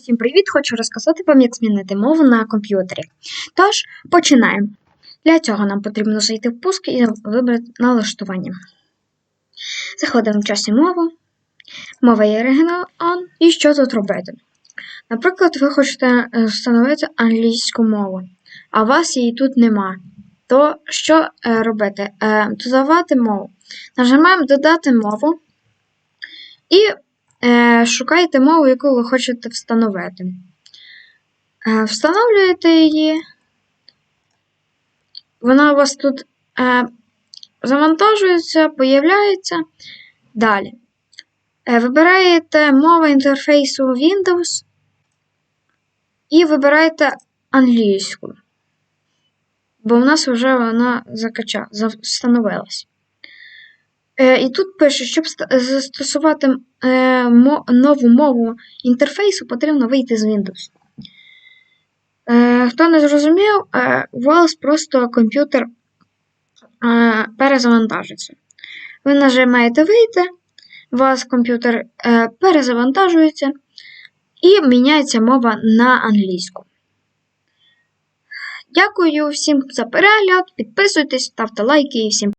Всім привіт! Хочу розказати вам, як змінити мову на комп'ютері. Тож, починаємо. Для цього нам потрібно зайти в пуск і вибрати налаштування. Заходимо в часі мову, мова є оригінал on, і що тут робити. Наприклад, ви хочете е, встановити англійську мову, а вас її тут нема. То що е, робити? Е, Додавати мову. Нажимаємо Додати мову і е, шукаєте мову, яку ви хочете встановити. Е, встановлюєте її. Вона у вас тут е, завантажується, появляється. Далі. Е, вибираєте мова інтерфейсу Windows і вибираєте англійську. Бо в нас вже вона закача, встановилась. Е, і тут пише, щоб застосувати е, нову мову інтерфейсу, потрібно вийти з Windows. Е, хто не зрозумів, е, вас просто комп'ютер е, перезавантажиться. Ви нажимаєте вийти, у вас комп'ютер е, перезавантажується і міняється мова на англійську. Дякую всім за перегляд, підписуйтесь, ставте лайки і всім.